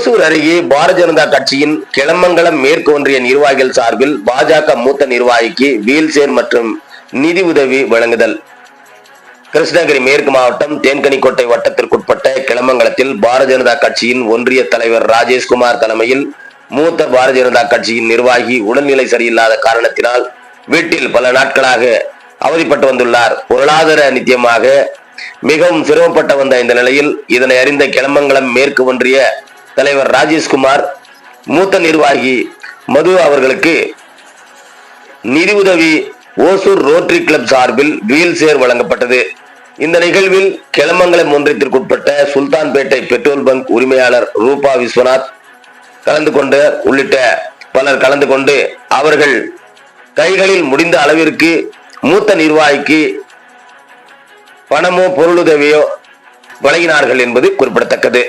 ஓசூர் அருகே பாரதிய ஜனதா கட்சியின் கிளமங்கலம் மேற்கு ஒன்றிய நிர்வாகிகள் சார்பில் பாஜக மூத்த நிர்வாகிக்கு வீல்சேர் மற்றும் நிதி உதவி வழங்குதல். கிருஷ்ணகிரி மேற்கு மாவட்டம் தேன்கனிக்கோட்டை வட்டத்திற்குட்பட்ட கிளமங்கலத்தில் பாரதிய ஜனதா கட்சியின் ஒன்றிய தலைவர் ராஜேஷ்குமார் தலைமையில் மூத்த பாரதிய ஜனதா கட்சியின் நிர்வாகி உடல்நிலை சரியில்லாத காரணத்தினால் வீட்டில் பல நாட்களாக அவதிப்பட்டு வந்துள்ளார். பொருளாதார நித்தியமாக மிகவும் சிரமப்பட்டு வந்த இந்த நிலையில் இதனை அறிந்த கிளமங்கலம் மேற்கு ஒன்றிய தலைவர் ராஜேஷ்குமார் மூத்த நிர்வாகி மது அவர்களுக்கு நிதி உதவி ஓசூர் ரோட்டரி கிளப் சார்பில் வீல் சேர் வழங்கப்பட்டது. இந்த நிகழ்வில் கிளமங்கலம் ஒன்றியத்திற்குட்பட்ட சுல்தான்பேட்டை பெட்ரோல் பங்க் உரிமையாளர் ரூபா விஸ்வநாத் கலந்து கொண்டு உள்ளிட்ட பலர் கலந்து கொண்டு அவர்கள் கைகளில் முடிந்த அளவிற்கு மூத்த நிர்வாகிக்கு பணமோ பொருளுதவியோ வழங்கினார்கள் என்பது குறிப்பிடத்தக்கது.